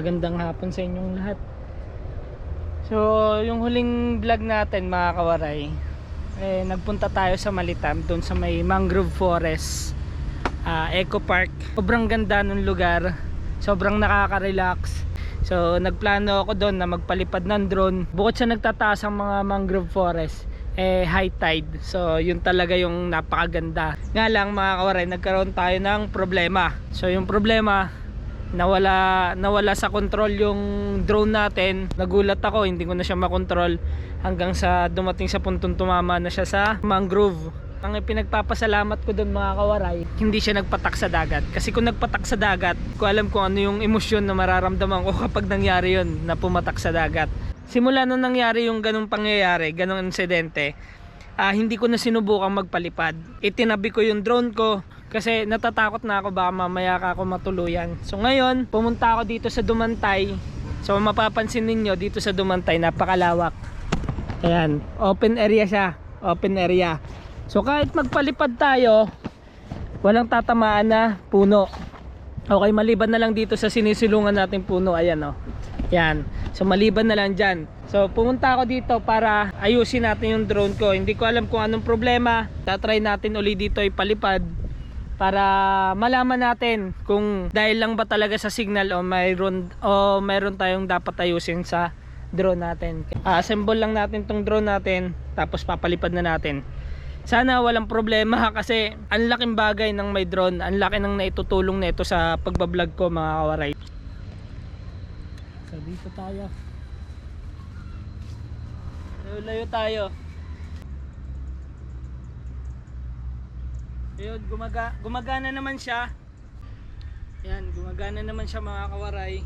magandang hapon sa inyong lahat. So, yung huling vlog natin mga kawaray, eh, nagpunta tayo sa Malitam, doon sa may mangrove forest, ah, eco park. Sobrang ganda ng lugar, sobrang nakaka-relax. So, nagplano ako doon na magpalipad ng drone. Bukod sa nagtataas ang mga mangrove forest, eh high tide. So, yun talaga yung napakaganda. Nga lang mga kawaray, nagkaroon tayo ng problema. So, yung problema, nawala nawala sa control yung drone natin. Nagulat ako hindi ko na siya makontrol. Hanggang sa dumating sa puntong tumama na siya sa mangrove. Ang pinagpapasalamat ko doon mga kawaray hindi siya nagpatak sa dagat. Kasi kung nagpatak sa dagat ko alam kung ano yung emosyon na mararamdaman ko kapag nangyari yun na pumatak sa dagat. Simula nung nangyari yung ganong pangyayari ganong insidente ah, hindi ko na sinubukang magpalipad. Itinabi ko yung drone ko kasi natatakot na ako baka mamaya ako matuluyan. So ngayon pumunta ako dito sa Dumantay. So mapapansin ninyo dito sa Dumantay napakalawak. Ayan open area siya open area. So kahit magpalipad tayo walang tatamaan na puno. Okay maliban na lang dito sa sinisilungan natin puno. Ayan oh. Yan so maliban na lang dyan. So pumunta ako dito para ayusin natin yung drone ko. Hindi ko alam kung anong problema. Tatry natin uli dito ipalipad para malaman natin kung dahil lang ba talaga sa signal o mayroon o mayroon tayong dapat ayusin sa drone natin. assemble lang natin tong drone natin tapos papalipad na natin. Sana walang problema kasi ang laking bagay ng may drone, ang laki ng naitutulong nito sa pagbablog ko mga kawaray. So dito tayo. Layo-layo tayo. Ayun, gumaga gumagana naman siya. Yan, gumagana naman siya mga kawaray.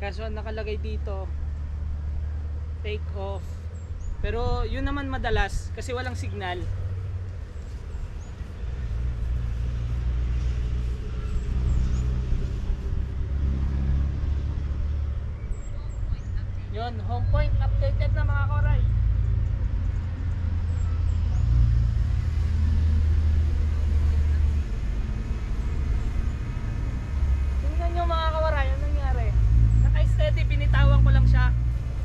Kaso nakalagay dito, take off. Pero yun naman madalas kasi walang signal. Yun, home point updated na mga kawaray. Tingnan nyo mga kawaray, anong nangyari? Naka-steady, binitawan ko lang siya.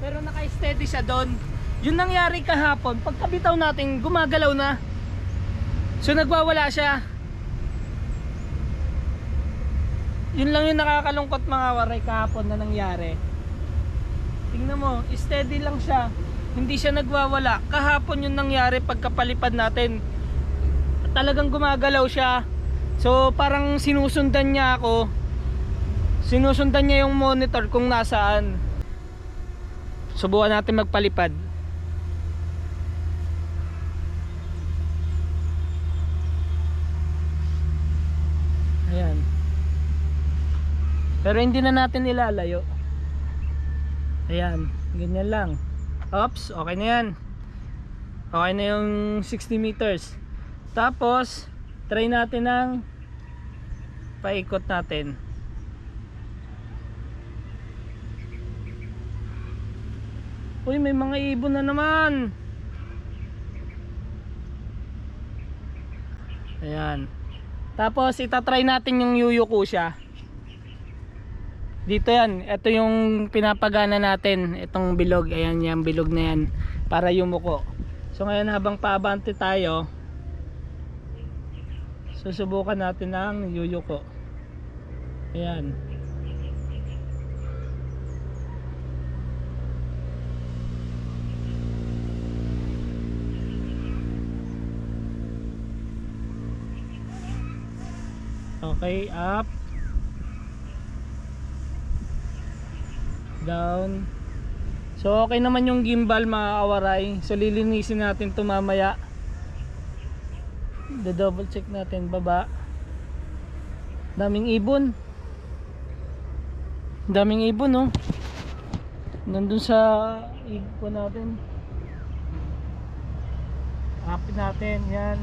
Pero naka-steady siya doon. Yun nangyari kahapon, pagkabitaw natin, gumagalaw na. So nagwawala siya. Yun lang yung nakakalungkot mga waray kahapon na nangyari. Tingnan mo, steady lang siya. Hindi siya nagwawala. Kahapon yung nangyari pagkapalipad natin. Talagang gumagalaw siya. So parang sinusundan niya ako. Sinusundan niya yung monitor kung nasaan. Subukan natin magpalipad. Ayan. Pero hindi na natin ilalayo. Ayan, ganyan lang. Oops, okay na yan. Okay na yung 60 meters. Tapos, try natin ng paikot natin. Uy, may mga ibon na naman. Ayan. Tapos, itatry natin yung yuyuko siya. Dito yan. Ito yung pinapagana natin. Itong bilog. Ayan yung bilog na yan. Para yumuko. So, ngayon habang paabante tayo, susubukan natin ang yuyuko. Ayan. Okay, up. Down. So okay naman yung gimbal mga kawaray. So lilinisin natin ito mamaya. The double check natin baba. Daming ibon. Daming ibon no. Nandun sa ibon natin. Hapin natin yan.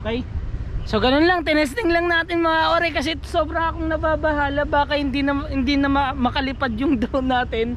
Okay? So ganun lang, tinesting lang natin mga ore kasi sobra akong nababahala baka hindi na hindi na ma- makalipad yung drone natin